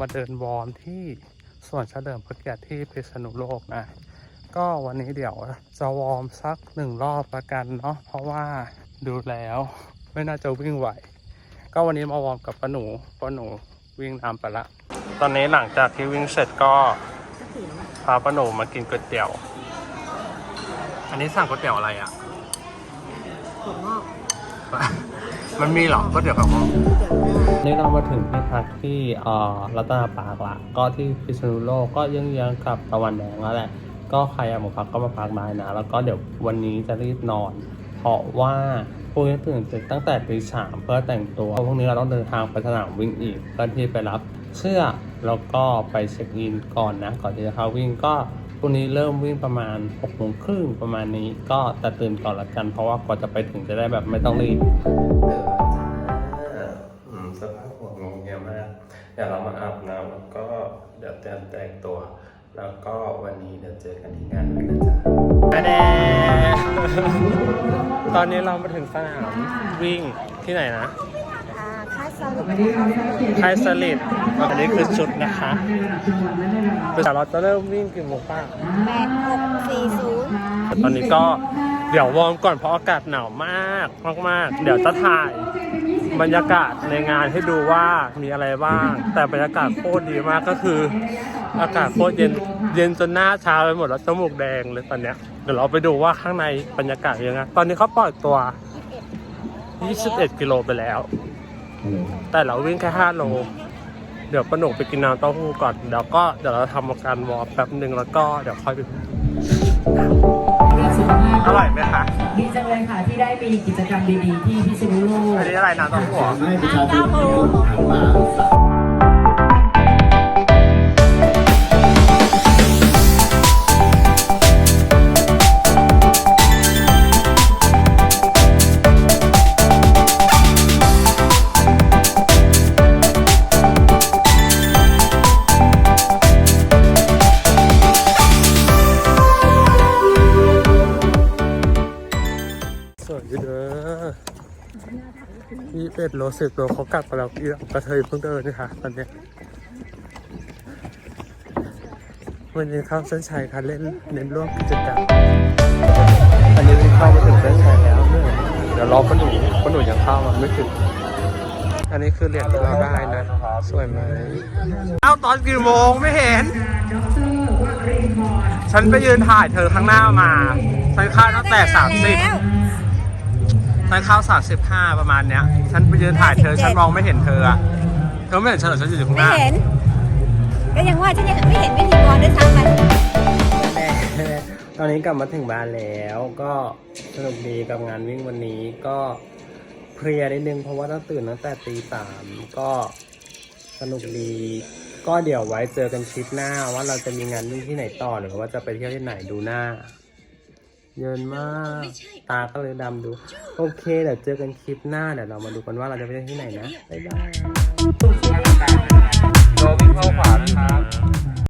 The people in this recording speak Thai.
มาเดินวอร์มที่สวนเฉลิมพระเกียรติที่พิษณุโลกนะ ก็วันนี้เดี๋ยวจะวอร์มสักหนึ่งรอบละกันเนาะเพราะว่าดูแล้วไม่น่าจะวิ่งไหว ก็วันนี้มาวอร์มกับป้าหนูป้าหนูวิ่งนำไปละ ตอนนี้หลังจากที่วิ่งเสร็จก็พาป้าหนูมากินก๋วยเตี๋ยว อันนี้สั่งก๋วยเตี๋ยวอะไรอะถั่วงอกมันมีเหรอก๋วยเตี๋ยวกับมเตี๋ยวเนื้อนี่เรามาถึงที่พักที่รัตนาปากละ ก็ที่พิษณุโลกก็ยังยังกับตะวันแดงแล้วแหละ ก็ใครอยากมาพักก็มาพักได้นะ แล้วก็เดี๋ยววันนี้จะรีบนอน เพราะว่าพรุ่งนี้ตื่นตั้งแต่ตีสามเพื่อแต่งตัวพราะพรุ่งนี้เราต้องเดินทางไปสนามวิ่งอีกเพื่อที่ไปรับเสื้อแล้วก็ไปเช็คอินก่อนนะ ก่อนที่จะเข้าวิ่งก็พรุ่งนี้เริ่มวิ่งประมาณ6กโมงครึ่งประมาณนี้ ก็แต่ตื่นก่อนละกัน เพราะว่ากว่าจะไปถึงจะได้แบบไม่ต้องรีบ อืมสภาพหัวงงเงียมาก เดี๋ยวเรามาอาบน้ำแล้วก็เดี๋ยวเตรียมแต่งตัว แล้วก็วันนี้เดี๋ยวเจอกันที่งานด้วยนะจ๊ะแน่ตอนนี้เรามาถึงสนามวิ่งที่ไหนนะอ่าค่ายสรุปค่ายสลิดอันนี้คือชุดนะคะแต่เราจะเริ่มวิ่งกี่โมงป้าแปดหกสี่ศูนย์ตอนนี้ก็เดี๋ยววอร์มก่อนเพราะอากาศหนาวมากมาก ๆ เดี๋ยวจะถ่าย บรรยากาศในงานให้ดูว่ามีอะไรบ้าง แต่บรรยากาศโคตรดีมากก็คือ อากาศโคตรเย็นเย็นจนหน้าชาไปหมดแล้วจมูกแดงเลยตอนเนี้ยเดี๋ยวเราไปดูว่าข้างในบรรยากาศยังไงตอนนี้เขาปล่อยตัว 21 กิโลไปแล้ว แต่เราวิ่งแค่ 5 โล เดี๋ยวประหนกไปกินน้ำเต้าหู้ก่อนเดี๋ยวก็เดี๋ยวเราทำการวอร์มแป๊บหนึ่งแล้วก็เดี๋ยวค่อยไปอร่อยไหมคะ ดีจังเลยค่ะที่ได้มีกิจกรรมดีๆที่พิษณุโลกอันนี้อะไรน้ำเต้าหู้เหรอให้ประชาชนหันมา อยู่เด้อยี่เอ็ดโลสิบโลเขากลับไปแล้วอีกระเทยเพิ่งเดินนี่ค่ะตอนเนี้ยวันนี้เข้าเส้นชัยค่ะเล่นเน้นร่วมกิจกรรมอันนี้เข้ามาถึงเส้นชัยแล้วเนี่ยเดี๋ยวรอคนหนูคนหนูยังเข้ามาไม่ถึงอันนี้คือเหรียญที่เราได้นะ สวยไหมเอ้าตอนกี่โมงไม่เห็น ฉันไปยืนถ่ายเธอข้างหน้ามา ฉันเข้าตั้งแต่สามสิบ ฉันเข้าสามสิบห้าประมาณเนี้ย ฉันไปยืนถ่ายเธอ ฉันมองไม่เห็นเธออะเธอไม่เห็นฉันเหรอฉันอยู่ข้างหไม่น้า เห็น ก็ยังว่าฉันยังไม่เห็นวิธีกรด้วยซ้ำไปตอนนี้กลับมาถึงบ้านแล้วก็สนุกดีกับงานวิ่งวันนี้ก็เพลียนิดนึงเพราะว่าต้องตื่นตั้งแต่ตีสามก็สนุกดี ก็เดี๋ยวไว้เจอกันคลิปหน้าว่าเราจะมีงานวิ่งที่ไหนต่อหรือว่าจะไปเที่ยวที่ไหนดูหน้า เยินมาก ตาก็เลยดำดู โอเคเดี๋ยวเจอกันคลิปหน้าเดี๋ยวเรามาดูกันว่าเราจะไปเที่ยวที่ไหนนะ บ๊ายบายโดวิ่งเข้าขวานะครับ